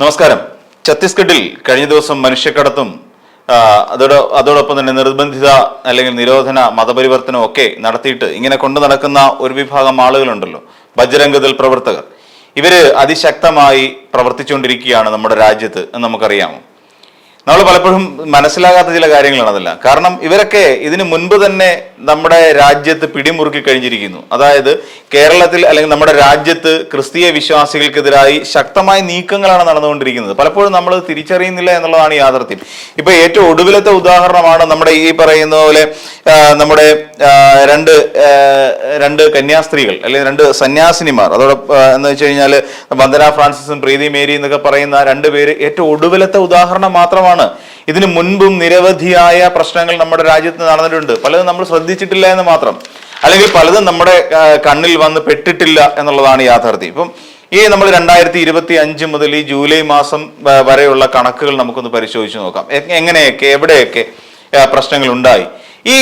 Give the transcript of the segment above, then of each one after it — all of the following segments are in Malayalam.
നമസ്കാരം. ഛത്തീസ്ഗഡിൽ കഴിഞ്ഞ ദിവസം മനുഷ്യക്കടത്തും അതോട് അതോടൊപ്പം തന്നെ നിർബന്ധിത അല്ലെങ്കിൽ നിരോധന മതപരിവർത്തനം ഒക്കെ നടത്തിയിട്ട് ഇങ്ങനെ കൊണ്ടു നടക്കുന്ന ഒരു വിഭാഗം ആളുകളുണ്ടല്ലോ ബജരംഗദൾ പ്രവർത്തകർ. ഇവർ അതിശക്തമായി പ്രവർത്തിച്ചുകൊണ്ടിരിക്കുകയാണ് നമ്മുടെ രാജ്യത്ത് എന്ന് നമുക്കറിയാമോ? നമ്മൾ പലപ്പോഴും മനസ്സിലാകാത്ത ചില കാര്യങ്ങളാണ് അതെല്ലാം. കാരണം ഇവരൊക്കെ ഇതിനു മുൻപ് തന്നെ നമ്മുടെ രാജ്യത്ത് പിടിമുറുക്കി കഴിഞ്ഞിരിക്കുന്നു. അതായത് കേരളത്തിൽ അല്ലെങ്കിൽ നമ്മുടെ രാജ്യത്ത് ക്രിസ്തീയ വിശ്വാസികൾക്കെതിരായി ശക്തമായ നീക്കങ്ങളാണ് നടന്നുകൊണ്ടിരിക്കുന്നത്. പലപ്പോഴും നമ്മൾ തിരിച്ചറിയുന്നില്ല എന്നുള്ളതാണ് യാഥാർത്ഥ്യം. ഇപ്പൊ ഏറ്റവും ഒടുവിലത്തെ ഉദാഹരണമാണ് നമ്മുടെ ഈ പറയുന്ന പോലെ നമ്മുടെ രണ്ട് രണ്ട് കന്യാസ്ത്രീകൾ അല്ലെങ്കിൽ രണ്ട് സന്യാസിനിമാർ. അതോടെ എന്ന് വെച്ച് കഴിഞ്ഞാൽ വന്ദന ഫ്രാൻസിസും പ്രീതി മേരി എന്നൊക്കെ പറയുന്ന രണ്ട് പേര് ഏറ്റവും ഒടുവിലത്തെ ഉദാഹരണം മാത്രമാണ്. ഇതിനു മുൻപും നിരവധിയായ പ്രശ്നങ്ങൾ നമ്മുടെ രാജ്യത്ത് നടന്നിട്ടുണ്ട്. പലതും നമ്മൾ ശ്രദ്ധിച്ചിട്ടില്ല എന്ന് മാത്രം. അല്ലെങ്കിൽ പലതും നമ്മുടെ കണ്ണിൽ വന്ന് പെട്ടിട്ടില്ല എന്നുള്ളതാണ് യാഥാർത്ഥ്യം. ഇപ്പം ഈ നമ്മൾ രണ്ടായിരത്തി ഇരുപത്തി അഞ്ച് മുതൽ ഈ ജൂലൈ മാസം വരെയുള്ള കണക്കുകൾ നമുക്കൊന്ന് പരിശോധിച്ച് നോക്കാം. എങ്ങനെയൊക്കെ എവിടെയൊക്കെ പ്രശ്നങ്ങൾ ഉണ്ടായി. ഈ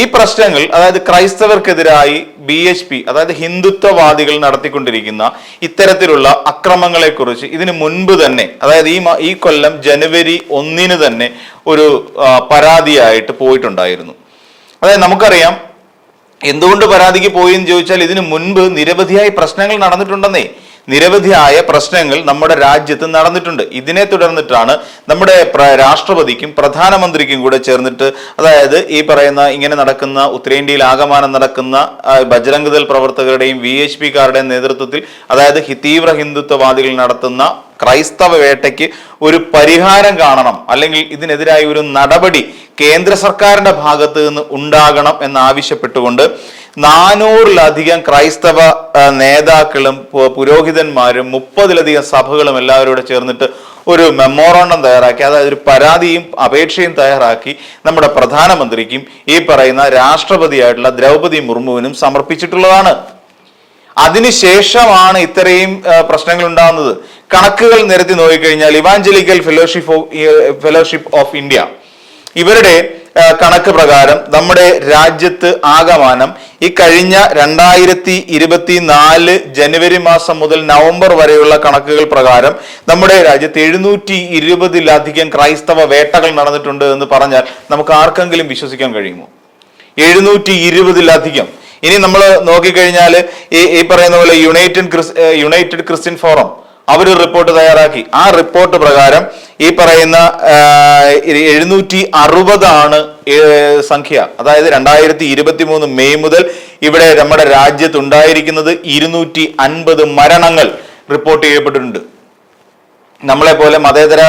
ഈ പ്രശ്നങ്ങൾ അതായത് ക്രൈസ്തവർക്കെതിരായി ബി എച്ച് പി അതായത് ഹിന്ദുത്വവാദികൾ നടത്തിക്കൊണ്ടിരിക്കുന്ന ഇത്തരത്തിലുള്ള അക്രമങ്ങളെ കുറിച്ച് ഇതിന് മുൻപ് തന്നെ അതായത് ഈ ഈ കൊല്ലം ജനുവരി ഒന്നിന് തന്നെ ഒരു പരാതിയായിട്ട് പോയിട്ടുണ്ടായിരുന്നു. അതായത് നമുക്കറിയാം എന്തുകൊണ്ട് പരാതിക്ക് പോയി എന്ന് ചോദിച്ചാൽ ഇതിനു മുൻപ് നിരവധിയായി പ്രശ്നങ്ങൾ നടന്നിട്ടുണ്ടെന്നേ. നിരവധിയായ പ്രശ്നങ്ങൾ നമ്മുടെ രാജ്യത്ത് നടന്നിട്ടുണ്ട്. ഇതിനെ തുടർന്നിട്ടാണ് നമ്മുടെ രാഷ്ട്രപതിക്കും പ്രധാനമന്ത്രിക്കും കൂടെ ചേർന്നിട്ട് അതായത് ഈ പറയുന്ന ഇങ്ങനെ നടക്കുന്ന ഉത്തരേന്ത്യയിൽ ആകമാനം നടക്കുന്ന ആ, ബജരംഗദൾ പ്രവർത്തകരുടെയും വി എച്ച് പിക്കാരുടെയും നേതൃത്വത്തിൽ അതായത് തീവ്ര ഹിന്ദുത്വവാദികൾ നടത്തുന്ന ക്രൈസ്തവ വേട്ടയ്ക്ക് ഒരു പരിഹാരം കാണണം. അല്ലെങ്കിൽ ഇതിനെതിരായ ഒരു നടപടി കേന്ദ്ര സർക്കാരിന്റെ ഭാഗത്ത് നിന്ന് ഉണ്ടാകണം എന്നാവശ്യപ്പെട്ടുകൊണ്ട് നാനൂറിലധികം ക്രൈസ്തവ നേതാക്കളും പുരോഹിതന്മാരും മുപ്പതിലധികം സഭകളും എല്ലാവരും കൂടെ ചേർന്നിട്ട് ഒരു മെമ്മോറാണ്ടം തയ്യാറാക്കി അതായത് ഒരു പരാതിയും അപേക്ഷയും തയ്യാറാക്കി നമ്മുടെ പ്രധാനമന്ത്രിക്കും ഈ പറയുന്ന രാഷ്ട്രപതിയായിട്ടുള്ള ദ്രൗപദി മുർമുവിനും സമർപ്പിച്ചിട്ടുള്ളതാണ്. അതിനുശേഷമാണ് ഇത്രയും പ്രശ്നങ്ങൾ ഉണ്ടാകുന്നത്. കണക്കുകൾ നിരത്തി നോക്കിക്കഴിഞ്ഞാൽ evangelical fellowship fellowship of India ഇവരുടെ കണക്ക് പ്രകാരം നമ്മുടെ രാജ്യത്ത് ആകമാനം ഈ കഴിഞ്ഞ രണ്ടായിരത്തി ഇരുപത്തി നാല് ജനുവരി മാസം മുതൽ നവംബർ വരെയുള്ള കണക്കുകൾ പ്രകാരം നമ്മുടെ രാജ്യത്ത് എഴുന്നൂറ്റി ഇരുപതിലധികം ക്രൈസ്തവ വേട്ടകൾ നടന്നിട്ടുണ്ട് എന്ന് പറഞ്ഞാൽ നമുക്ക് ആർക്കെങ്കിലും വിശ്വസിക്കാൻ കഴിയുമോ? എഴുന്നൂറ്റി ഇരുപതിലധികം ഇനി നമ്മൾ നോക്കിക്കഴിഞ്ഞാൽ ഈ ഈ പറയുന്ന പോലെ യുണൈറ്റഡ് യുണൈറ്റഡ് ക്രിസ്ത്യൻ ഫോറം അവർ റിപ്പോർട്ട് തയ്യാറാക്കി. ആ റിപ്പോർട്ട് പ്രകാരം ഈ പറയുന്ന എഴുന്നൂറ്റി അറുപതാണ് സംഖ്യ. അതായത് രണ്ടായിരത്തി ഇരുപത്തി മൂന്ന് മെയ് മുതൽ ഇവിടെ നമ്മുടെ രാജ്യത്ത് ഉണ്ടായിരിക്കുന്നത് ഇരുന്നൂറ്റി അൻപത് മരണങ്ങൾ റിപ്പോർട്ട് ചെയ്യപ്പെട്ടിട്ടുണ്ട്. നമ്മളെ പോലെ മതേതര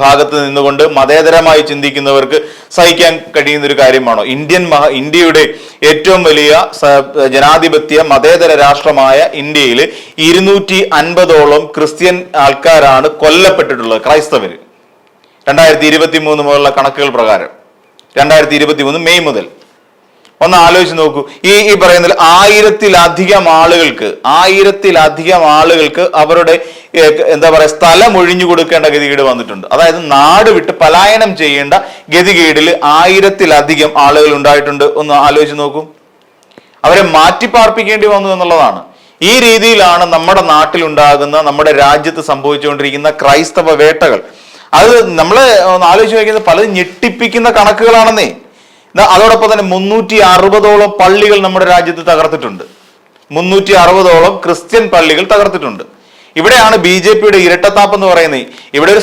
ഭാഗത്ത് നിന്നുകൊണ്ട് മതേതരമായി ചിന്തിക്കുന്നവർക്ക് സഹിക്കാൻ കഴിയുന്ന ഒരു കാര്യമാണോ? ഇന്ത്യൻ മഹ ഇന്ത്യയുടെ ഏറ്റവും വലിയ ജനാധിപത്യ മതേതര രാഷ്ട്രമായ ഇന്ത്യയിൽ ഇരുന്നൂറ്റി അൻപതോളം ക്രിസ്ത്യൻ ആൾക്കാരാണ് കൊല്ലപ്പെട്ടിട്ടുള്ളത് ക്രൈസ്തവർ രണ്ടായിരത്തി ഇരുപത്തി മൂന്ന് മുതലുള്ള കണക്കുകൾ പ്രകാരം. രണ്ടായിരത്തി ഇരുപത്തി മൂന്ന് മെയ് മുതൽ. ഒന്ന് ആലോചിച്ച് നോക്കൂ. ഈ ഈ പറയുന്നതിൽ ആയിരത്തിലധികം ആളുകൾക്ക് ആയിരത്തിലധികം ആളുകൾക്ക് അവരുടെ എന്താ പറയുക സ്ഥലം ഒഴിഞ്ഞു കൊടുക്കേണ്ട ഗതികേട് വന്നിട്ടുണ്ട്. അതായത് നാട് വിട്ട് പലായനം ചെയ്യേണ്ട ഗതികേടിൽ ആയിരത്തിലധികം ആളുകൾ ഉണ്ടായിട്ടുണ്ട്. ഒന്ന് ആലോചിച്ച് നോക്കൂ. അവരെ മാറ്റിപ്പാർപ്പിക്കേണ്ടി വന്നു എന്നുള്ളതാണ്. ഈ രീതിയിലാണ് നമ്മുടെ നാട്ടിൽ ഉണ്ടാകുന്ന നമ്മുടെ രാജ്യത്ത് സംഭവിച്ചുകൊണ്ടിരിക്കുന്ന ക്രൈസ്തവ വേട്ടകൾ. അത് നമ്മൾ ആലോചിച്ച് നോക്കുന്നത് പലതും ഞെട്ടിപ്പിക്കുന്ന കണക്കുകളാണെന്നേ. അതോടൊപ്പം തന്നെ മുന്നൂറ്റി അറുപതോളം പള്ളികൾ നമ്മുടെ രാജ്യത്ത് തകർത്തിട്ടുണ്ട്. മുന്നൂറ്റി അറുപതോളം ക്രിസ്ത്യൻ പള്ളികൾ തകർത്തിട്ടുണ്ട്. ഇവിടെയാണ് ബി ജെ പിയുടെ ഇരട്ടത്താപ്പ് എന്ന് പറയുന്നത്. ഇവിടെ ഒരു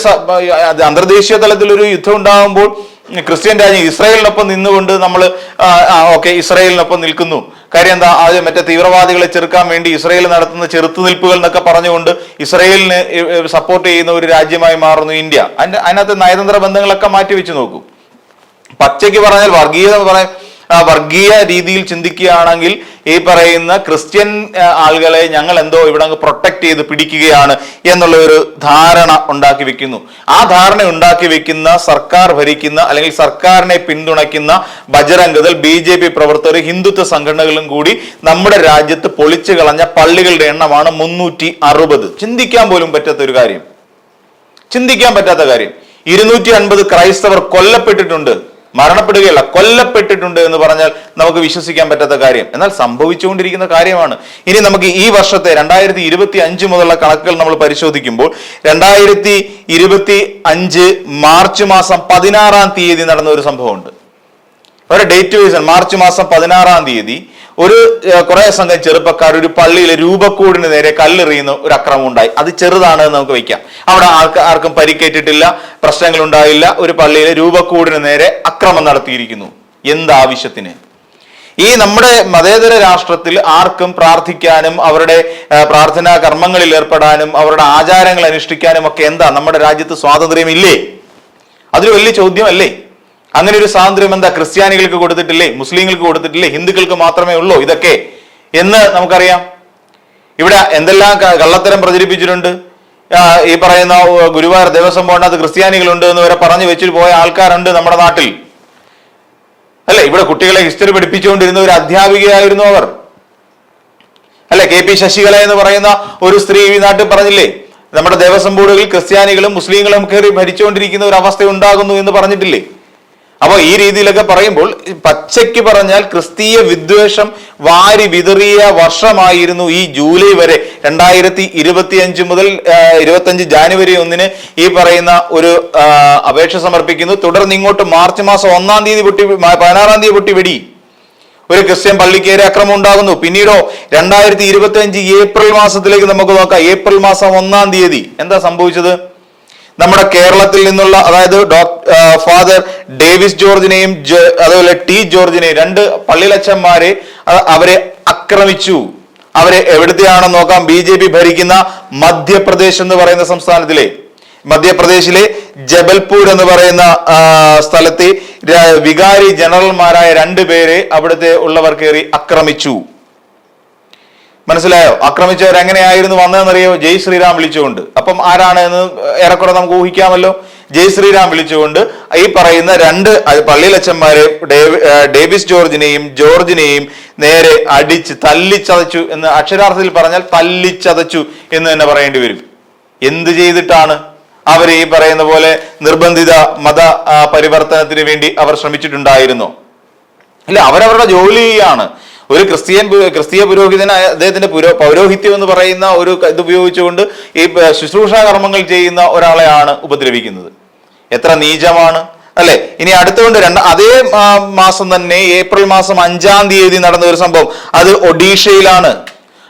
അന്തർദേശീയ തലത്തിൽ ഒരു യുദ്ധം ഉണ്ടാകുമ്പോൾ ക്രിസ്ത്യൻ രാജ്യം ഇസ്രായേലിനൊപ്പം നിന്നുകൊണ്ട് നമ്മൾ ഓക്കെ ഇസ്രായേലിനൊപ്പം നിൽക്കുന്നു. കാര്യം എന്താ? അത് മറ്റേ തീവ്രവാദികളെ ചെറുക്കാൻ വേണ്ടി ഇസ്രായേൽ നടത്തുന്ന ചെറുത്തുനിൽപ്പുകൾ എന്നൊക്കെ പറഞ്ഞുകൊണ്ട് ഇസ്രായേലിന് സപ്പോർട്ട് ചെയ്യുന്ന ഒരു രാജ്യമായി മാറുന്നു ഇന്ത്യ. അതിനകത്ത് നയതന്ത്ര ബന്ധങ്ങളൊക്കെ മാറ്റി വെച്ച് നോക്കൂ. പച്ചയ്ക്ക് പറഞ്ഞാൽ വർഗീയത പറയാൻ വർഗീയ രീതിയിൽ ചിന്തിക്കുകയാണെങ്കിൽ ഈ പറയുന്ന ക്രിസ്ത്യൻ ആളുകളെ ഞങ്ങൾ എന്തോ ഇവിടെ പ്രൊട്ടക്ട് ചെയ്ത് പിടിക്കുകയാണ് എന്നുള്ള ഒരു ധാരണ ഉണ്ടാക്കി വെക്കുന്നു. ആ ധാരണ ഉണ്ടാക്കി വെക്കുന്ന സർക്കാർ ഭരിക്കുന്ന അല്ലെങ്കിൽ സർക്കാരിനെ പിന്തുണയ്ക്കുന്ന ബജരംഗതൽ ബി ജെ പി പ്രവർത്തകർ ഹിന്ദുത്വ സംഘടനകളും കൂടി നമ്മുടെ രാജ്യത്ത് പൊളിച്ചു കളഞ്ഞ പള്ളികളുടെ എണ്ണമാണ് മുന്നൂറ്റി അറുപത്. ചിന്തിക്കാൻ പോലും പറ്റാത്ത ഒരു കാര്യം. ചിന്തിക്കാൻ പറ്റാത്ത കാര്യം. ഇരുന്നൂറ്റി അൻപത് ക്രൈസ്തവർ കൊല്ലപ്പെട്ടിട്ടുണ്ട്. മരണപ്പെടുകയല്ല കൊല്ലപ്പെട്ടിട്ടുണ്ട് എന്ന് പറഞ്ഞാൽ നമുക്ക് വിശ്വസിക്കാൻ പറ്റാത്ത കാര്യം. എന്നാൽ സംഭവിച്ചുകൊണ്ടിരിക്കുന്ന കാര്യമാണ്. ഇനി നമുക്ക് ഈ വർഷത്തെ രണ്ടായിരത്തി ഇരുപത്തി അഞ്ച് മുതലുള്ള കണക്കുകൾ നമ്മൾ പരിശോധിക്കുമ്പോൾ രണ്ടായിരത്തി ഇരുപത്തി അഞ്ച് മാർച്ച് മാസം പതിനാറാം തീയതി നടന്ന ഒരു സംഭവമുണ്ട്. ഒരു ഡേറ്റ് വൈസ് മാർച്ച് മാസം പതിനാറാം തീയതി ഒരു കുറെ സംഘം ചെറുപ്പക്കാർ ഒരു പള്ളിയിലെ രൂപക്കൂടിന് നേരെ കല്ലെറിയുന്ന ഒരു അക്രമം ഉണ്ടായി. അത് ചെറുതാണ് എന്ന് നമുക്ക് വയ്ക്കാം അവിടെ ആർക്ക് ആർക്കും പരിക്കേറ്റിട്ടില്ല പ്രശ്നങ്ങൾ ഉണ്ടായില്ല ഒരു പള്ളിയിലെ രൂപക്കൂടിന് നേരെ അക്രമം നടത്തിയിരിക്കുന്നു. എന്താവശ്യത്തിന് ഈ നമ്മുടെ മതേതര രാഷ്ട്രത്തിൽ ആർക്കും പ്രാർത്ഥിക്കാനും അവരുടെ പ്രാർത്ഥനാ കർമ്മങ്ങളിൽ ഏർപ്പെടാനും അവരുടെ ആചാരങ്ങൾ അനുഷ്ഠിക്കാനും ഒക്കെ എന്താ? നമ്മുടെ രാജ്യത്ത് സ്വാതന്ത്ര്യമില്ലേ? അതൊരു വലിയ ചോദ്യമല്ലേ? അങ്ങനെ ഒരു സ്വാതന്ത്ര്യം എന്താ ക്രിസ്ത്യാനികൾക്ക് കൊടുത്തിട്ടില്ലേ മുസ്ലിങ്ങൾക്ക് കൊടുത്തിട്ടില്ലേ ഹിന്ദുക്കൾക്ക് മാത്രമേ ഉള്ളൂ ഇതൊക്കെ? എന്ന് നമുക്കറിയാം. ഇവിടെ എന്തെല്ലാം കള്ളത്തരം പ്രചരിപ്പിച്ചിട്ടുണ്ട്. ഈ പറയുന്ന ഗുരുവായൂർ ദേവസ്വം ബോർഡിനകത്ത് ക്രിസ്ത്യാനികളുണ്ട് എന്ന് വരെ പറഞ്ഞു വെച്ചിട്ട് പോയ ആൾക്കാരുണ്ട് നമ്മുടെ നാട്ടിൽ. അല്ലെ ഇവിടെ കുട്ടികളെ ഹിസ്റ്ററി പഠിപ്പിച്ചുകൊണ്ടിരുന്ന ഒരു അധ്യാപികയായിരുന്നു അവർ. അല്ലെ കെ പി ശശികല എന്ന് പറയുന്ന ഒരു സ്ത്രീ ഈ നാട്ടിൽ പറഞ്ഞില്ലേ നമ്മുടെ ദേവസ്വം ബോർഡുകളിൽ ക്രിസ്ത്യാനികളും മുസ്ലിങ്ങളും കയറി ഭരിച്ചുകൊണ്ടിരിക്കുന്ന ഒരു അവസ്ഥ ഉണ്ടാകുന്നു എന്ന് പറഞ്ഞിട്ടില്ലേ? അപ്പോൾ ഈ രീതിയിലൊക്കെ പറയുമ്പോൾ പച്ചയ്ക്ക് പറഞ്ഞാൽ ക്രിസ്തീയ വിദ്വേഷം വാരി വിതറിയ വർഷമായിരുന്നു ഈ ജൂലൈ വരെ. രണ്ടായിരത്തി ഇരുപത്തി അഞ്ച് മുതൽ ഇരുപത്തി അഞ്ച് ജാനുവരി ഒന്നിന് ഈ പറയുന്ന ഒരു അപേക്ഷ സമർപ്പിക്കുന്നു. തുടർന്ന് ഇങ്ങോട്ട് മാർച്ച് മാസം ഒന്നാം തീയതി പൊട്ടി പതിനാറാം തീയതി പൊട്ടി വെടി. ഒരു ക്രിസ്ത്യൻ പള്ളിക്കേറി അക്രമം ഉണ്ടാകുന്നു. പിന്നീടോ രണ്ടായിരത്തി ഇരുപത്തി അഞ്ച് ഏപ്രിൽ മാസത്തിലേക്ക് നമുക്ക് നോക്കാം. ഏപ്രിൽ മാസം ഒന്നാം തീയതി. എന്താ സംഭവിച്ചത്? നമ്മുടെ കേരളത്തിൽ നിന്നുള്ള അതായത് ഫാദർ ഡേവിസ് ജോർജിനെയും അതുപോലെ ടി ജോർജിനെയും രണ്ട് പള്ളിലച്ചന്മാരെ അവരെ ആക്രമിച്ചു. അവരെ എവിടുത്തെയാണെന്ന് നോക്കാം? ബി ജെ പി ഭരിക്കുന്ന മധ്യപ്രദേശ് എന്ന് പറയുന്ന സംസ്ഥാനത്തിലെ മധ്യപ്രദേശിലെ ജബൽപൂർ എന്ന് പറയുന്ന സ്ഥലത്തെ വികാരി ജനറൽമാരായ രണ്ടുപേരെ അവിടുത്തെ ഉള്ളവർ കയറി ആക്രമിച്ചു. മനസ്സിലായോ? ആക്രമിച്ചവർ എങ്ങനെയായിരുന്നു വന്നതെന്നറിയോ? ജയ് ശ്രീറാം വിളിച്ചുകൊണ്ട്. അപ്പം ആരാണ് എന്ന് ഏറെക്കുറെ നമുക്ക് ഊഹിക്കാമല്ലോ. ജയ് ശ്രീറാം വിളിച്ചുകൊണ്ട് ഈ പറയുന്ന രണ്ട് പള്ളിയിലച്ചന്മാരെ ഡേവിസ് ജോർജിനെയും ജോർജിനെയും നേരെ അടിച്ച് തല്ലിച്ചതച്ചു എന്ന് അക്ഷരാർത്ഥത്തിൽ പറഞ്ഞാൽ തല്ലിച്ചതച്ചു എന്ന് തന്നെ പറയേണ്ടി വരും. എന്ത് ചെയ്തിട്ടാണ്? അവർ ഈ പറയുന്ന പോലെ നിർബന്ധിത മത പരിവർത്തനത്തിന് വേണ്ടി അവർ ശ്രമിച്ചിട്ടുണ്ടായിരുന്നോ? ഇല്ല അവരവരുടെ ജോലിയാണ്. ഒരു ക്രിസ്ത്യൻ ക്രിസ്തീയ പുരോഹിതനായ അദ്ദേഹത്തിന്റെ പുരോ പൗരോഹിത്യം എന്ന് പറയുന്ന ഒരു ഇത് ഉപയോഗിച്ചുകൊണ്ട് ഈ ശുശ്രൂഷാ കർമ്മങ്ങൾ ചെയ്യുന്ന ഒരാളെയാണ് ഉപദ്രവിക്കുന്നത്. എത്ര നീചമാണ് അല്ലെ? ഇനി അടുത്തുകൊണ്ട് രണ്ട് അതേ മാസം തന്നെ ഏപ്രിൽ മാസം അഞ്ചാം തീയതി നടന്ന ഒരു സംഭവം. അത് ഒഡീഷയിലാണ്.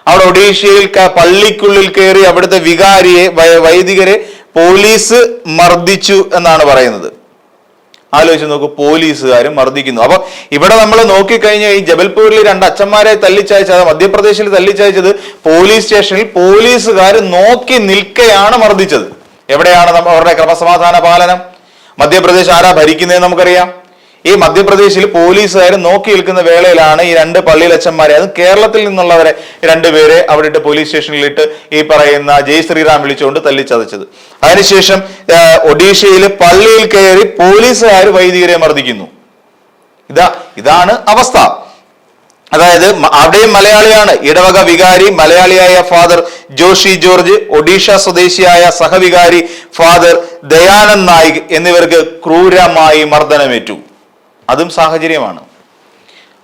അവിടെ ഒഡീഷയിൽ പള്ളിക്കുള്ളിൽ കയറി അവിടുത്തെ വികാരിയെ വൈദികരെ പോലീസ് മർദ്ദിച്ചു എന്നാണ് പറയുന്നത്. ആലോചിച്ച് നോക്കൂ പോലീസുകാരും മർദ്ദിക്കുന്നു. അപ്പൊ ഇവിടെ നമ്മൾ നോക്കിക്കഴിഞ്ഞാൽ ഈ ജബൽപൂരിൽ രണ്ട് അച്ഛന്മാരെ തല്ലിച്ചയച്ചത് മധ്യപ്രദേശിൽ തല്ലിച്ചയച്ചത് പോലീസ് സ്റ്റേഷനിൽ പോലീസുകാർ നോക്കി നിൽക്കെയാണ് മർദ്ദിച്ചത്. എവിടെയാണ് അവരുടെ ക്രമസമാധാന പാലനം? മധ്യപ്രദേശ് ആരാ ഭരിക്കുന്നതെന്ന് നമുക്കറിയാം. ഈ മധ്യപ്രദേശിൽ പോലീസുകാർ നോക്കി നിൽക്കുന്ന വേളയിലാണ് ഈ രണ്ട് പള്ളിയിലച്ചന്മാരെ അതും കേരളത്തിൽ നിന്നുള്ളവരെ രണ്ടുപേരെ അവിടെ ഇട്ട് പോലീസ് സ്റ്റേഷനിലിട്ട് ഈ പറയുന്ന ജയ് ശ്രീറാം വിളിച്ചുകൊണ്ട് തല്ലിച്ചതച്ചത്. അതിനുശേഷം ഒഡീഷയിൽ പള്ളിയിൽ കയറി പോലീസുകാർ വൈദികരെ മർദ്ദിക്കുന്നു. ഇതാ ഇതാണ് അവസ്ഥ. അതായത് അവിടെയും മലയാളിയാണ്. ഇടവക വികാരി മലയാളിയായ ഫാദർ ജോഷി ജോർജ് ഒഡീഷ സ്വദേശിയായ സഹവികാരി ഫാദർ ദയാനന്ദ് നായിക് എന്നിവർക്ക് ക്രൂരമായി മർദ്ദനമേറ്റു. അതും സാഹചര്യമാണ്.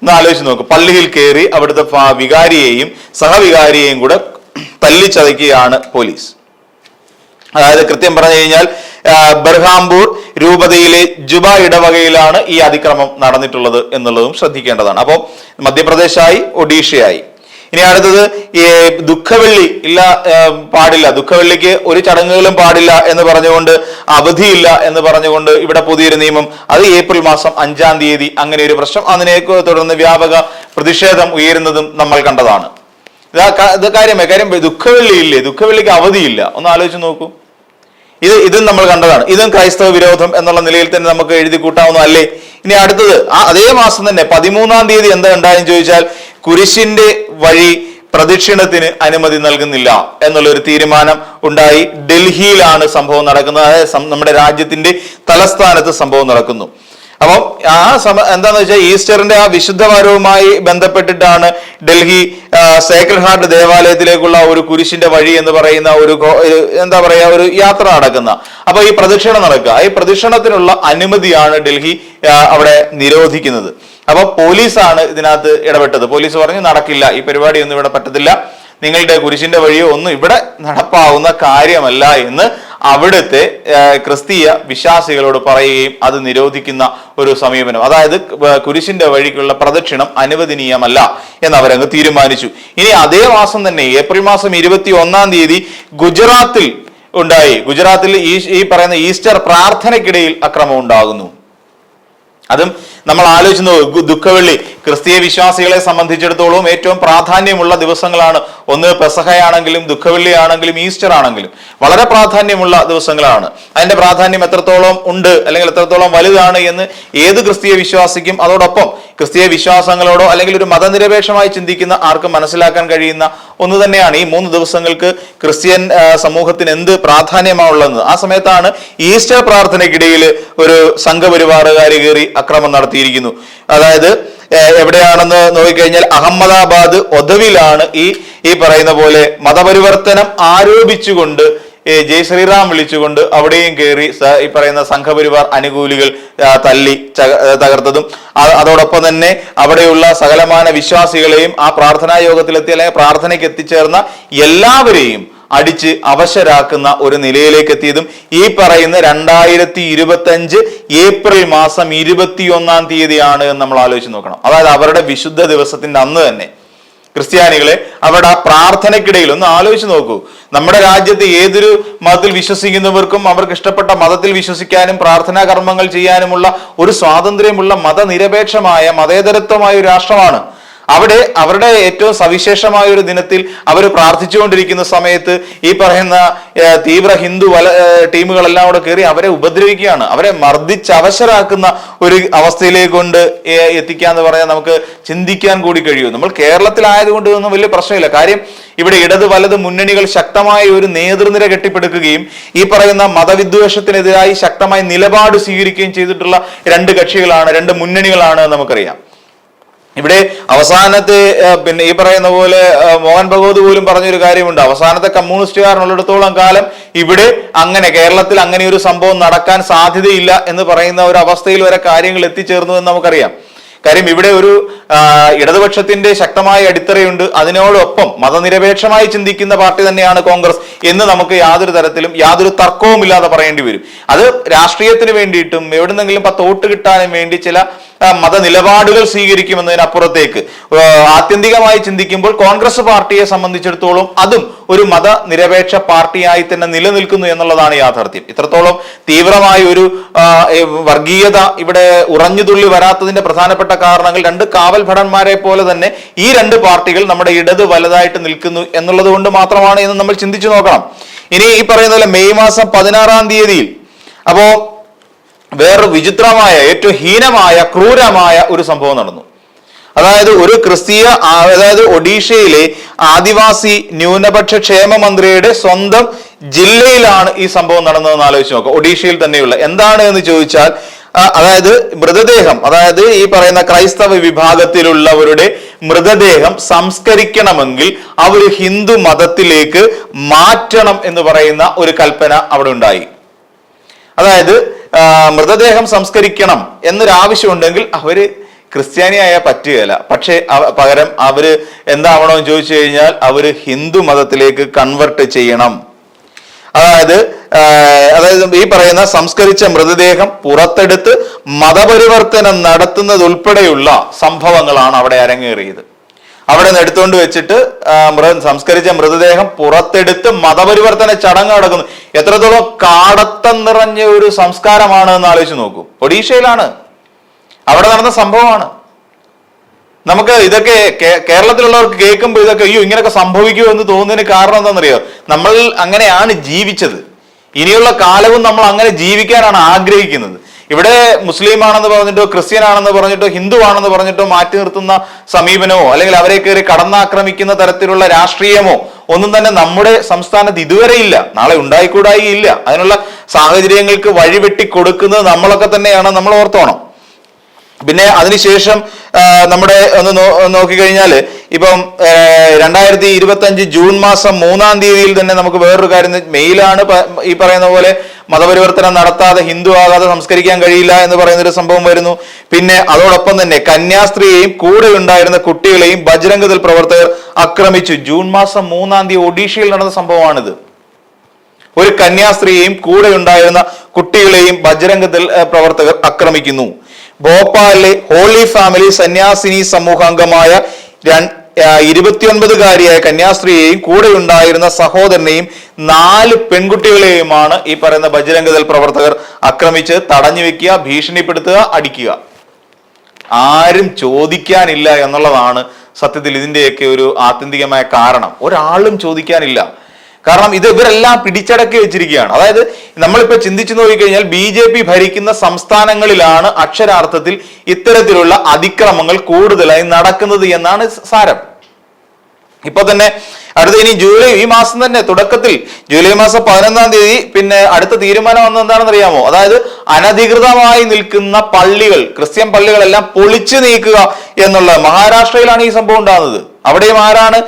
ഒന്ന് ആലോചിച്ച് നോക്ക്. പള്ളിയിൽ കയറി അവിടുത്തെ വികാരിയെയും സഹവികാരിയെയും കൂടെ തല്ലിച്ചതയ്ക്കുകയാണ് പോലീസ്. അതായത് കൃത്യം പറഞ്ഞു കഴിഞ്ഞാൽ ബർഹാംപൂർ രൂപതയിലെ ജുബ ഇടവകയിലാണ് ഈ അതിക്രമം നടന്നിട്ടുള്ളത് എന്നുള്ളതും ശ്രദ്ധിക്കേണ്ടതാണ്. അപ്പോൾ മധ്യപ്രദേശായി ഒഡീഷയായി. ഇനി അടുത്തത് ഈ ദുഃഖവെള്ളി ഇല്ല പാടില്ല. ദുഃഖവെള്ളിക്ക് ഒരു ചടങ്ങുകളും പാടില്ല എന്ന് പറഞ്ഞുകൊണ്ട് അവധിയില്ല എന്ന് പറഞ്ഞുകൊണ്ട് ഇവിടെ പുതിയൊരു നിയമം. അത് ഏപ്രിൽ മാസം അഞ്ചാം തീയതി. അങ്ങനെ ഒരു പ്രശ്നം അതിനെ തുടർന്ന് വ്യാപക പ്രതിഷേധം ഉയരുന്നതും നമ്മൾ കണ്ടതാണ്. ഇതാ കാര്യമേ കാര്യം ദുഃഖവെള്ളി ഇല്ലേ? ദുഃഖവെള്ളിക്ക് അവധിയില്ല. ഒന്ന് ആലോചിച്ച് നോക്കൂ. ഇത് ഇതും നമ്മൾ കണ്ടതാണ്. ഇതും ക്രൈസ്തവ വിരോധം എന്നുള്ള നിലയിൽ തന്നെ നമുക്ക് എഴുതി കൂട്ടാവുന്നതല്ലേ ഇനി അടുത്തത് ആ അതേ മാസം തന്നെ പതിമൂന്നാം തീയതി എന്താ ഉണ്ടായെന്ന് ചോദിച്ചാൽ കുരിശിന്റെ വഴി പ്രദക്ഷിണത്തിന് അനുമതി നൽകുന്നില്ല എന്നുള്ള ഒരു തീരുമാനം ഉണ്ടായി. ഡൽഹിയിലാണ് സംഭവം നടക്കുന്നത്. അതായത് നമ്മുടെ രാജ്യത്തിന്റെ തലസ്ഥാനത്ത് സംഭവം നടക്കുന്നു. അപ്പം ആ സമ എന്താന്ന് വെച്ചാൽ ഈസ്റ്ററിന്റെ ആ വിശുദ്ധ വാരവുമായി ബന്ധപ്പെട്ടിട്ടാണ് ഡൽഹി സേക്രഡ് ഹാർട്ട് ദേവാലയത്തിലേക്കുള്ള ഒരു കുരിശിന്റെ വഴി എന്ന് പറയുന്ന ഒരു എന്താ പറയാ ഒരു യാത്ര നടക്കുന്ന. അപ്പൊ ഈ പ്രദക്ഷിണം നടക്കുക. ഈ പ്രദക്ഷിണത്തിനുള്ള അനുമതിയാണ് ഡൽഹി അവിടെ നിരോധിക്കുന്നത്. അപ്പൊ പോലീസാണ് ഇതിനകത്ത് ഇടപെട്ടത്. പോലീസ് പറഞ്ഞു നടക്കില്ല ഈ പരിപാടിയൊന്നും ഇവിടെ പറ്റത്തില്ല. നിങ്ങളുടെ കുരിശിന്റെ വഴിയോ ഒന്നും ഇവിടെ നടപ്പാവുന്ന കാര്യമല്ല എന്ന് അവിടുത്തെ ക്രിസ്തീയ വിശ്വാസികളോട് പറയുകയും അത് നിരോധിക്കുന്ന ഒരു സമീപനം. അതായത് കുരിശിന്റെ വഴിക്കുള്ള പ്രദക്ഷിണം അനുവദനീയമല്ല എന്ന് അവരങ്ങ് തീരുമാനിച്ചു. ഇനി അതേ മാസം തന്നെ ഏപ്രിൽ മാസം ഇരുപത്തി ഒന്നാം തീയതി ഗുജറാത്തിൽ ഉണ്ടായി. ഗുജറാത്തിൽ ഈ ഈ പറയുന്ന ഈസ്റ്റർ പ്രാർത്ഥനയ്ക്കിടയിൽ അക്രമം ഉണ്ടാകുന്നു. അതും നമ്മൾ ആലോചിച്ച് ദുഃഖവെള്ളി ക്രിസ്തീയ വിശ്വാസികളെ സംബന്ധിച്ചിടത്തോളം ഏറ്റവും പ്രാധാന്യമുള്ള ദിവസങ്ങളാണ്. ഒന്ന് പെസഹയാണെങ്കിലും ദുഃഖവെള്ളി ആണെങ്കിലും ഈസ്റ്റർ ആണെങ്കിലും വളരെ പ്രാധാന്യമുള്ള ദിവസങ്ങളാണ്. അതിന്റെ പ്രാധാന്യം എത്രത്തോളം ഉണ്ട് അല്ലെങ്കിൽ എത്രത്തോളം വലുതാണ് എന്ന് ഏത് ക്രിസ്തീയ വിശ്വാസിക്കും അതോടൊപ്പം ക്രിസ്തീയ വിശ്വാസങ്ങളോടോ അല്ലെങ്കിൽ ഒരു മതനിരപേക്ഷമായി ചിന്തിക്കുന്ന ആർക്കും മനസ്സിലാക്കാൻ കഴിയുന്ന ഒന്ന് തന്നെയാണ് ഈ മൂന്ന് ദിവസങ്ങൾക്ക് ക്രിസ്ത്യൻ സമൂഹത്തിന് എന്ത് പ്രാധാന്യമാണുള്ളത് ആ സമയത്താണ് ഈസ്റ്റർ പ്രാർത്ഥനയ്ക്കിടയിൽ ഒരു സംഘപരിവാറുകാർ കയറി അക്രമം നടത്തിയിരിക്കുന്നു. അതായത് എവിടെയാണെന്ന് നോക്കിക്കഴിഞ്ഞാൽ അഹമ്മദാബാദ് ഒദവിലാണ് ഈ ഈ പറയുന്ന പോലെ മതപരിവർത്തനം ആരോപിച്ചുകൊണ്ട് ജയ് ശ്രീറാം വിളിച്ചുകൊണ്ട് അവിടെയും കയറി ഈ പറയുന്ന സംഘപരിവാർ അനുകൂലികൾ തല്ലി തകർത്തതും. അതോടൊപ്പം തന്നെ അവിടെയുള്ള സകലമാന വിശ്വാസികളെയും ആ പ്രാർത്ഥനാ യോഗത്തിലെത്തി അല്ലെങ്കിൽ പ്രാർത്ഥനയ്ക്ക് എത്തിച്ചേർന്ന എല്ലാവരെയും അടിച്ച് അവശരാക്കുന്ന ഒരു നിലയിലേക്ക് എത്തിയതും ഈ പറയുന്ന രണ്ടായിരത്തി ഇരുപത്തി അഞ്ച് ഏപ്രിൽ മാസം ഇരുപത്തിയൊന്നാം തീയതിയാണ് എന്ന് നമ്മൾ ആലോചിച്ച് നോക്കണം. അതായത് അവരുടെ വിശുദ്ധ ദിവസത്തിന്റെ അന്ന് തന്നെ. ക്രിസ്ത്യാനികളെ അവിടെ ആ പ്രാർത്ഥനയ്ക്കിടയിൽ ഒന്ന് ആലോചിച്ച് നോക്കൂ. നമ്മുടെ രാജ്യത്ത് ഏതൊരു മതത്തിൽ വിശ്വസിക്കുന്നവർക്കും അവർക്ക് ഇഷ്ടപ്പെട്ട മതത്തിൽ വിശ്വസിക്കാനും പ്രാർത്ഥനാ കർമ്മങ്ങൾ ചെയ്യാനുമുള്ള ഒരു സ്വാതന്ത്ര്യമുള്ള മതനിരപേക്ഷമായ മതേതരത്വമായ ഒരു രാഷ്ട്രമാണ്. അവിടെ അവരുടെ ഏറ്റവും സവിശേഷമായ ഒരു ദിനത്തിൽ അവർ പ്രാർത്ഥിച്ചുകൊണ്ടിരിക്കുന്ന സമയത്ത് ഈ പറയുന്ന തീവ്ര ഹിന്ദു വല ടീമുകളെല്ലാം കൂടെ കയറി അവരെ ഉപദ്രവിക്കുകയാണ്. അവരെ മർദ്ദിച്ച് അവശരാക്കുന്ന ഒരു അവസ്ഥയിലേക്ക് കൊണ്ട് എത്തിക്കാന്ന് പറയാൻ നമുക്ക് ചിന്തിക്കാൻ കൂടി കഴിയും. നമ്മൾ കേരളത്തിലായതുകൊണ്ട് ഒന്നും വലിയ പ്രശ്നമില്ല. കാര്യം ഇവിടെ ഇടത് വലത് മുന്നണികൾ ശക്തമായ ഒരു നേതൃനിര കെട്ടിപ്പടുക്കുകയും ഈ പറയുന്ന മതവിദ്വേഷത്തിനെതിരായി ശക്തമായ നിലപാട് സ്വീകരിക്കുകയും ചെയ്തിട്ടുള്ള രണ്ട് കക്ഷികളാണ് രണ്ട് മുന്നണികളാണ് നമുക്കറിയാം. ഇവിടെ അവസാനത്തെ പിന്നെ ഈ പറയുന്ന പോലെ മോഹൻ ഭഗവത് പോലും പറഞ്ഞൊരു കാര്യമുണ്ട്. അവസാനത്തെ കമ്മ്യൂണിസ്റ്റുകാരനുള്ളിടത്തോളം കാലം ഇവിടെ അങ്ങനെ കേരളത്തിൽ അങ്ങനെ ഒരു സംഭവം നടക്കാൻ സാധ്യതയില്ല എന്ന് പറയുന്ന ഒരു അവസ്ഥയിൽ വരെ കാര്യങ്ങൾ എത്തിച്ചേർന്നു എന്ന് നമുക്കറിയാം. കാര്യം ഇവിടെ ഒരു ഇടതുപക്ഷത്തിന്റെ ശക്തമായ അടിത്തറയുണ്ട്. അതിനോടൊപ്പം മതനിരപേക്ഷമായി ചിന്തിക്കുന്ന പാർട്ടി തന്നെയാണ് കോൺഗ്രസ് എന്ന് നമുക്ക് യാതൊരു തരത്തിലും യാതൊരു തർക്കവുമില്ലാതെ പറയേണ്ടി വരും. അത് രാഷ്ട്രീയത്തിന് വേണ്ടിയിട്ടും എവിടുന്നെങ്കിലും പത്ത് വോട്ട് കിട്ടാനും വേണ്ടി ചില മതനിലപാടുകൾ സ്വീകരിക്കുമെന്നതിനപ്പുറത്തേക്ക്. ആത്യന്തികമായി ചിന്തിക്കുമ്പോൾ കോൺഗ്രസ് പാർട്ടിയെ സംബന്ധിച്ചിടത്തോളം അതും ഒരു മതനിരപേക്ഷ പാർട്ടിയായി തന്നെ നിലനിൽക്കുന്നു എന്നുള്ളതാണ് യാഥാർത്ഥ്യം. ഇത്രത്തോളം തീവ്രമായ ഒരു വർഗീയത ഇവിടെ ഉറഞ്ഞുതുള്ളി വരാത്തതിന്റെ പ്രധാനപ്പെട്ട കാരണങ്ങൾ രണ്ട് കാവൽ ഭടന്മാരെ പോലെ തന്നെ ഈ രണ്ട് പാർട്ടികൾ നമ്മുടെ ഇടത് വലതായിട്ട് നിൽക്കുന്നു എന്നുള്ളത് കൊണ്ട് മാത്രമാണ് എന്ന് നമ്മൾ ചിന്തിച്ചു നോക്കണം. ഇനി ഈ പറയുന്ന പോലെ മെയ് മാസം പതിനാറാം തീയതിയിൽ അപ്പോ വേറൊരു വിചിത്രമായ ഏറ്റവും ഹീനമായ ക്രൂരമായ ഒരു സംഭവം നടന്നു. അതായത് ഒരു ക്രിസ്തീയ അതായത് ഒഡീഷയിലെ ആദിവാസി ന്യൂനപക്ഷ ക്ഷേമ മന്ത്രിയുടെ സ്വന്തം ജില്ലയിലാണ് ഈ സംഭവം നടന്നതെന്ന് ആലോചിച്ച് നോക്കാം. ഒഡീഷയിൽ തന്നെയുള്ള. എന്താണ് എന്ന് ചോദിച്ചാൽ അതായത് മൃതദേഹം അതായത് ഈ പറയുന്ന ക്രൈസ്തവ വിഭാഗത്തിലുള്ളവരുടെ മൃതദേഹം സംസ്കരിക്കണമെങ്കിൽ അവർ ഹിന്ദു മതത്തിലേക്ക് മാറ്റണം എന്ന് പറയുന്ന ഒരു കൽപ്പന അവിടെ ഉണ്ടായി. അതായത് മൃതദേഹം സംസ്കരിക്കണം എന്നൊരു ആവശ്യമുണ്ടെങ്കിൽ അവർ ക്രിസ്ത്യാനിയായ പറ്റുകയില്ല. പക്ഷേ പകരം അവർ എന്താവണോ എന്ന് ചോദിച്ചു കഴിഞ്ഞാൽ അവർ ഹിന്ദു മതത്തിലേക്ക് കൺവെർട്ട് ചെയ്യണം. അതായത് അതായത് ഈ പറയുന്ന സംസ്കരിച്ച മൃതദേഹം പുറത്തെടുത്ത് മതപരിവർത്തനം നടത്തുന്നത് ഉൾപ്പെടെയുള്ള സംഭവങ്ങളാണ് അവിടെ അരങ്ങേറിയത്. അവിടെ നിന്ന് എടുത്തുകൊണ്ട് വെച്ചിട്ട് ആ, സംസ്കരിച്ച മൃതദേഹം പുറത്തെടുത്ത് മതപരിവർത്തന ചടങ്ങ് നടക്കുന്നു. എത്രത്തോളം കാടത്തം നിറഞ്ഞ ഒരു സംസ്കാരമാണ് എന്ന് ആലോചിച്ച് നോക്കൂ. ഒഡീഷയിലാണ്. അവിടെ നടന്ന സംഭവമാണ്. നമുക്ക് ഇതൊക്കെ കേരളത്തിലുള്ളവർക്ക് കേൾക്കുമ്പോൾ ഇതൊക്കെ അയ്യോ ഇങ്ങനെയൊക്കെ സംഭവിക്കുമോ എന്ന് തോന്നുന്നതിന് കാരണം എന്താണെന്നറിയോ? നമ്മൾ അങ്ങനെയാണ് ജീവിച്ചത്. ഇനിയുള്ള കാലവും നമ്മൾ അങ്ങനെ ജീവിക്കാനാണ് ആഗ്രഹിക്കുന്നത്. ഇവിടെ മുസ്ലിം ആണെന്ന് പറഞ്ഞിട്ടോ ക്രിസ്ത്യൻ ആണെന്ന് പറഞ്ഞിട്ടോ ഹിന്ദു ആണെന്ന് പറഞ്ഞിട്ടോ മാറ്റി നിർത്തുന്ന സമീപനമോ അല്ലെങ്കിൽ അവരെ കയറി കടന്നാക്രമിക്കുന്ന തരത്തിലുള്ള രാഷ്ട്രീയമോ ഒന്നും തന്നെ നമ്മുടെ സംസ്ഥാനത്ത് ഇതുവരെ ഇല്ല. നാളെ ഉണ്ടായിക്കൂടായി ഇല്ല. അതിനുള്ള സാഹചര്യങ്ങൾക്ക് വഴിവെട്ടി കൊടുക്കുന്നത് നമ്മളൊക്കെ തന്നെയാണ് നമ്മൾ ഓർത്തോണം. പിന്നെ അതിനുശേഷം നമ്മുടെ ഒന്ന് നോക്കിക്കഴിഞ്ഞാൽ ഇപ്പം രണ്ടായിരത്തി ഇരുപത്തി അഞ്ച് ജൂൺ മാസം മൂന്നാം തീയതിയിൽ തന്നെ നമുക്ക് വേറൊരു കാര്യം മെയിലാണ് ഈ പറയുന്ന പോലെ മതപരിവർത്തനം നടത്താതെ ഹിന്ദു ആകാതെ സംസ്കരിക്കാൻ കഴിയില്ല എന്ന് പറയുന്ന ഒരു സംഭവം വരുന്നു. പിന്നെ അതോടൊപ്പം തന്നെ കന്യാസ്ത്രീയെയും കൂടെ ഉണ്ടായിരുന്ന കുട്ടികളെയും ബജരംഗ പ്രവർത്തകർ ആക്രമിച്ചു. ജൂൺ മാസം മൂന്നാം തീയതി ഒഡീഷയിൽ നടന്ന സംഭവമാണിത്. ഒരു കന്യാസ്ത്രീയെയും കൂടെ ഉണ്ടായിരുന്ന കുട്ടികളെയും ബജരംഗ പ്രവർത്തകർ ആക്രമിക്കുന്നു. ഭോപ്പാലിലെ ഹോളി ഫാമിലി സന്യാസിനി സമൂഹാംഗമായ ഇരുപത്തിയൊൻപതുകാരിയായ കന്യാസ്ത്രീയെയും കൂടെ ഉണ്ടായിരുന്ന സഹോദരനെയും നാല് പെൺകുട്ടികളെയുമാണ് ഈ പറയുന്ന ബജരംഗദൽ പ്രവർത്തകർ ആക്രമിച്ച് തടഞ്ഞു വെക്കുക ഭീഷണിപ്പെടുത്തുക അടിക്കുക. ആരും ചോദിക്കാനില്ല എന്നുള്ളതാണ് സത്യത്തിൽ ഇതിന്റെയൊക്കെ ഒരു ആത്യന്തികമായ കാരണം. ഒരാളും ചോദിക്കാനില്ല. കാരണം ഇത് ഇവരെല്ലാം പിടിച്ചടക്കി വെച്ചിരിക്കുകയാണ്. അതായത് നമ്മളിപ്പോൾ ചിന്തിച്ചു നോക്കിക്കഴിഞ്ഞാൽ ബി ജെ പി ഭരിക്കുന്ന സംസ്ഥാനങ്ങളിലാണ് അക്ഷരാർത്ഥത്തിൽ ഇത്തരത്തിലുള്ള അതിക്രമങ്ങൾ കൂടുതലായി നടക്കുന്നത് എന്നാണ് സാരം. ഇപ്പൊ തന്നെ അടുത്ത ഇനി ജൂലൈ ഈ മാസം തന്നെ തുടക്കത്തിൽ ജൂലൈ മാസം പതിനൊന്നാം തീയതി പിന്നെ അടുത്ത തീരുമാനം വന്നത് എന്താണെന്ന് അറിയാമോ അതായത് അനധികൃതമായി നിൽക്കുന്ന പള്ളികൾ ക്രിസ്ത്യൻ പള്ളികളെല്ലാം പൊളിച്ചു നീക്കുക എന്നുള്ള മഹാരാഷ്ട്രയിലാണ് ഈ സംഭവം ഉണ്ടാകുന്നത്. അവിടെയും ആരാണ്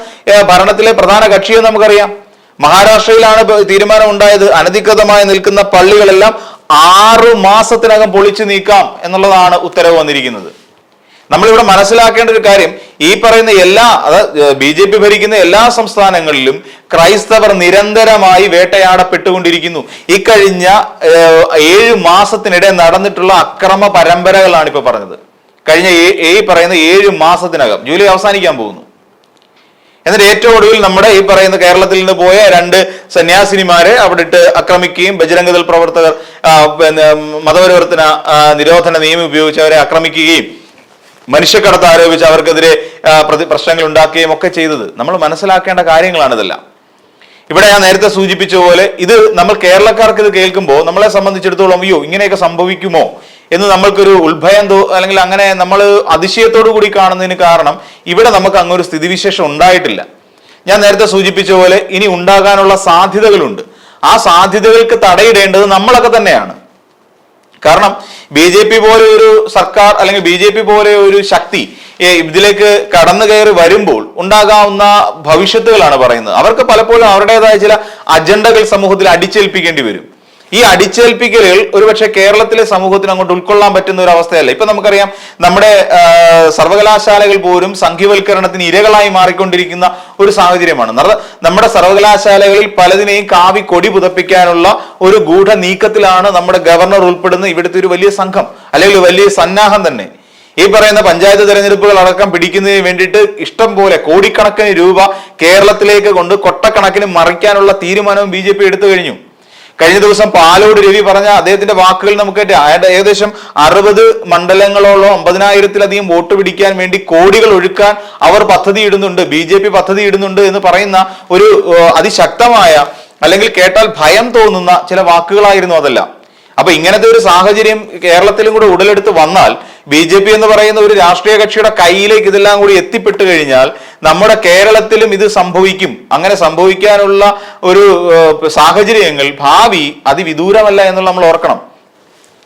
ഭരണത്തിലെ പ്രധാന കക്ഷിയെന്ന് നമുക്കറിയാം. മഹാരാഷ്ട്രയിലാണ് തീരുമാനം ഉണ്ടായത്. അനധികൃതമായി നിൽക്കുന്ന പള്ളികളെല്ലാം ആറു മാസത്തിനകം പൊളിച്ചു നീക്കാം എന്നുള്ളതാണ് ഉത്തരവ് വന്നിരിക്കുന്നത്. നമ്മളിവിടെ മനസ്സിലാക്കേണ്ട ഒരു കാര്യം ഈ പറയുന്ന എല്ലാ അതായത് ബി ജെ പി ഭരിക്കുന്ന എല്ലാ സംസ്ഥാനങ്ങളിലും ക്രൈസ്തവർ നിരന്തരമായി വേട്ടയാടപ്പെട്ടുകൊണ്ടിരിക്കുന്നു. ഇക്കഴിഞ്ഞ ഏഴ് മാസത്തിനിടെ നടന്നിട്ടുള്ള അക്രമ പരമ്പരകളാണ് ഇപ്പൊ പറഞ്ഞത്. കഴിഞ്ഞ ഈ പറയുന്ന ഏഴ് മാസത്തിനകം ജൂലൈ അവസാനിക്കാൻ പോകുന്നു. എന്നിട്ട് ഏറ്റവും ഒടുവിൽ നമ്മുടെ ഈ പറയുന്ന കേരളത്തിൽ നിന്ന് പോയ രണ്ട് സന്യാസിനിമാരെ അവിടെ ഇട്ട് ആക്രമിക്കുകയും ബജരംഗദൾ പ്രവർത്തകർ മതപരിവർത്തന നിരോധന നിയമം ഉപയോഗിച്ച് അവരെ ആക്രമിക്കുകയും മനുഷ്യക്കടത്ത് ആരോപിച്ച് അവർക്കെതിരെ പ്രശ്നങ്ങൾ ഉണ്ടാക്കുകയും ഒക്കെ ചെയ്തത്. നമ്മൾ മനസ്സിലാക്കേണ്ട കാര്യങ്ങളാണ് ഇതെല്ലാം. ഇവിടെ ഞാൻ നേരത്തെ സൂചിപ്പിച്ച പോലെ ഇത് നമ്മൾ കേരളക്കാർക്ക് ഇത് കേൾക്കുമ്പോൾ നമ്മളെ സംബന്ധിച്ചിടത്തോളം അയ്യോ ഇങ്ങനെയൊക്കെ സംഭവിക്കുമോ? എന്ന് നമ്മൾക്കൊരു ഉത്ഭയം തോ അല്ലെങ്കിൽ അങ്ങനെ നമ്മൾ അതിശയത്തോടു കൂടി കാണുന്നതിന് കാരണം ഇവിടെ നമുക്ക് അങ്ങൊരു സ്ഥിതിവിശേഷം ഉണ്ടായിട്ടില്ല. ഞാൻ നേരത്തെ സൂചിപ്പിച്ച പോലെ ഇനി ഉണ്ടാകാനുള്ള സാധ്യതകളുണ്ട്. ആ സാധ്യതകൾക്ക് തടയിടേണ്ടത് നമ്മളൊക്കെ തന്നെയാണ്. കാരണം ബി ജെ പി പോലെ ഒരു സർക്കാർ അല്ലെങ്കിൽ ബി ജെ പി പോലെ ഒരു ശക്തി ഇതിലേക്ക് കടന്നു കയറി വരുമ്പോൾ ഉണ്ടാകാവുന്ന ഭവിഷ്യത്തുകളാണ് പറയുന്നത്. അവർക്ക് പലപ്പോഴും അവരുടേതായ ചില അജണ്ടകൾ സമൂഹത്തിൽ അടിച്ചേൽപ്പിക്കേണ്ടി വരും. ഈ അടിച്ചേൽപ്പിക്കലുകൾ ഒരുപക്ഷെ കേരളത്തിലെ സമൂഹത്തിന് അങ്ങോട്ട് ഉൾക്കൊള്ളാൻ പറ്റുന്ന ഒരു അവസ്ഥയല്ല. ഇപ്പൊ നമുക്കറിയാം നമ്മുടെ സർവകലാശാലകൾ പോലും സംഘീവൽക്കരണത്തിന് ഇരകളായി മാറിക്കൊണ്ടിരിക്കുന്ന ഒരു സാഹചര്യമാണ്. നമ്മുടെ സർവകലാശാലകളിൽ പലതിനെയും കാവി കൊടി പുതപ്പിക്കാനുള്ള ഒരു ഗൂഢ നീക്കത്തിലാണ് നമ്മുടെ ഗവർണർ ഉൾപ്പെടുന്ന ഇവിടുത്തെ ഒരു വലിയ സംഘം അല്ലെങ്കിൽ വലിയ സന്നാഹം തന്നെ. ഈ പറയുന്ന പഞ്ചായത്ത് തെരഞ്ഞെടുപ്പുകൾ അടക്കം പിടിക്കുന്നതിന് വേണ്ടിയിട്ട് ഇഷ്ടം പോലെ കോടിക്കണക്കിന് രൂപ കേരളത്തിലേക്ക് കൊണ്ട് കൊട്ടക്കണക്കിന് മറിക്കാനുള്ള തീരുമാനവും ബി ജെ പി എടുത്തു കഴിഞ്ഞു. കഴിഞ്ഞ ദിവസം പാലോട് രവി പറഞ്ഞ അദ്ദേഹത്തിന്റെ വാക്കുകൾ നമുക്ക് അയാളുടെ ഏകദേശം അറുപത് മണ്ഡലങ്ങളോളം അമ്പതിനായിരത്തിലധികം വോട്ട് പിടിക്കാൻ വേണ്ടി കോടികൾ ഒഴുക്കാൻ അവർ പദ്ധതി ഇടുന്നുണ്ട് ബി ജെ പി പദ്ധതി ഇടുന്നുണ്ട് എന്ന് പറയുന്ന ഒരു അതിശക്തമായ അല്ലെങ്കിൽ കേട്ടാൽ ഭയം തോന്നുന്ന ചില വാക്കുകളായിരുന്നു അതെല്ലാം. അപ്പൊ ഇങ്ങനത്തെ ഒരു സാഹചര്യം കേരളത്തിലും കൂടെ ഉടലെടുത്ത് വന്നാൽ ബി ജെ പി എന്ന് പറയുന്ന ഒരു രാഷ്ട്രീയ കക്ഷിയുടെ കയ്യിലേക്ക് ഇതെല്ലാം കൂടി എത്തിപ്പെട്ടു കഴിഞ്ഞാൽ നമ്മുടെ കേരളത്തിലും ഇത് സംഭവിക്കും. അങ്ങനെ സംഭവിക്കാനുള്ള ഒരു സാഹചര്യങ്ങൾ ഭാവി അതിവിദൂരമല്ല എന്നുള്ള നമ്മൾ ഓർക്കണം.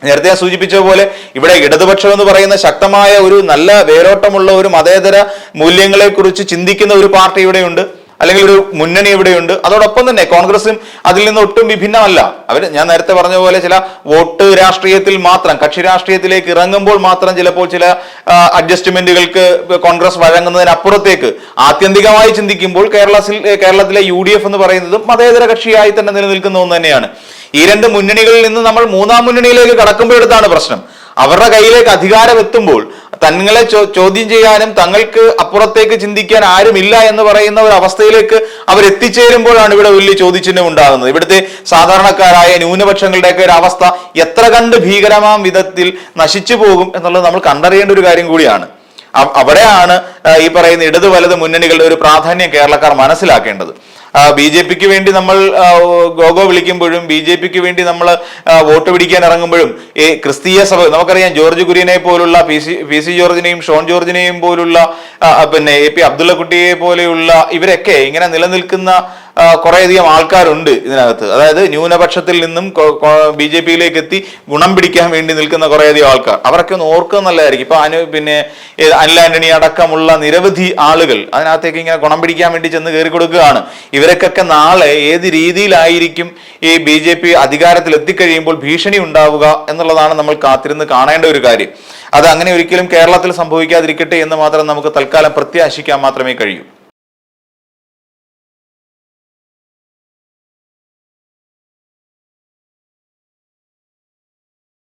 നേരത്തെ സൂചിപ്പിച്ച പോലെ ഇവിടെ ഇടതുപക്ഷം എന്ന് പറയുന്ന ശക്തമായ ഒരു നല്ല വേരോട്ടമുള്ള ഒരു മതേതര മൂല്യങ്ങളെ കുറിച്ച് ചിന്തിക്കുന്ന ഒരു പാർട്ടി ഇവിടെയുണ്ട്. അല്ലെങ്കിൽ ഒരു മുന്നണി ഇവിടെയുണ്ട്. അതോടൊപ്പം തന്നെ കോൺഗ്രസും അതിൽ നിന്ന് ഒട്ടും വിഭിന്നമല്ല. അവർ ഞാൻ നേരത്തെ പറഞ്ഞ പോലെ ചില വോട്ട് രാഷ്ട്രീയത്തിൽ മാത്രം കക്ഷി രാഷ്ട്രീയത്തിലേക്ക് ഇറങ്ങുമ്പോൾ മാത്രം ചിലപ്പോൾ ചില അഡ്ജസ്റ്റ്മെന്റുകൾക്ക് കോൺഗ്രസ് വഴങ്ങുന്നതിനപ്പുറത്തേക്ക് ആത്യന്തികമായി ചിന്തിക്കുമ്പോൾ കേരളത്തിൽ കേരളത്തിലെ യു എന്ന് പറയുന്നതും മതേതര കക്ഷിയായി തന്നെ നിലനിൽക്കുന്ന ഒന്ന് തന്നെയാണ്. ഈ രണ്ട് മുന്നണികളിൽ നിന്ന് നമ്മൾ മൂന്നാം മുന്നണിയിലേക്ക് കടക്കുമ്പോഴെടുത്താണ് പ്രശ്നം. അവരുടെ കയ്യിലേക്ക് അധികാരം എത്തുമ്പോൾ തങ്ങളെ ചോദ്യം ചെയ്യാനും തങ്ങൾക്ക് അപ്പുറത്തേക്ക് ചിന്തിക്കാൻ ആരുമില്ല എന്ന് പറയുന്ന ഒരു അവസ്ഥയിലേക്ക് അവർ എത്തിച്ചേരുമ്പോഴാണ് ഇവിടെ വലിയ ചോദ്യചിഹ്നം ഉണ്ടാകുന്നത്. ഇവിടുത്തെ സാധാരണക്കാരായ ന്യൂനപക്ഷങ്ങളുടെയൊക്കെ ഒരു അവസ്ഥ എത്ര കണ്ട് ഭീകരമാം വിധത്തിൽ നശിച്ചു പോകും എന്നുള്ളത് നമ്മൾ കണ്ടറിയേണ്ട ഒരു കാര്യം കൂടിയാണ്. അവിടെയാണ് ഈ പറയുന്ന ഇടതു വലത് മുന്നണികളുടെ ഒരു പ്രാധാന്യം കേരളക്കാർ മനസ്സിലാക്കേണ്ടത്. ബി ജെ പിക്ക് വേണ്ടി നമ്മൾ ഗോഗോ വിളിക്കുമ്പോഴും ബി ജെ പിക്ക് വേണ്ടി നമ്മൾ വോട്ട് പിടിക്കാൻ ഇറങ്ങുമ്പോഴും ഈ ക്രിസ്തീയ സഭ നമുക്കറിയാം ജോർജ് കുര്യനെ പോലുള്ള പി സി പി സി ജോർജിനെയും ഷോൺ ജോർജിനെയും പോലുള്ള പിന്നെ എ പി അബ്ദുള്ള കുട്ടിയെ പോലെയുള്ള ഇവരൊക്കെ ഇങ്ങനെ നിലനിൽക്കുന്ന കുറേയധികം ആൾക്കാരുണ്ട് ഇതിനകത്ത്. അതായത് ന്യൂനപക്ഷത്തിൽ നിന്നും ബി ജെ പിയിലേക്ക് എത്തി ഗുണം പിടിക്കാൻ വേണ്ടി നിൽക്കുന്ന കുറേയധികം ആൾക്കാർ. അവരൊക്കെ ഒന്ന് ഓർക്കുക നല്ലതായിരിക്കും. ഇപ്പൊ അനു പിന്നെ അനിൽ ആന്റണി അടക്കമുള്ള നിരവധി ആളുകൾ അതിനകത്തേക്ക് ഇങ്ങനെ ഗുണം പിടിക്കാൻ വേണ്ടി ചെന്ന് കയറി കൊടുക്കുകയാണ്. ഇവരൊക്കെ നാളെ ഏത് രീതിയിലായിരിക്കും ഈ ബി ജെ പി അധികാരത്തിൽ എത്തിക്കഴിയുമ്പോൾ ഭീഷണി ഉണ്ടാവുക എന്നുള്ളതാണ് നമ്മൾ കാത്തിരുന്ന് കാണേണ്ട ഒരു കാര്യം. അത് അങ്ങനെ ഒരിക്കലും കേരളത്തിൽ സംഭവിക്കാതിരിക്കട്ടെ എന്ന് മാത്രം നമുക്ക് തൽക്കാലം പ്രത്യാശിക്കാൻ മാത്രമേ കഴിയൂ.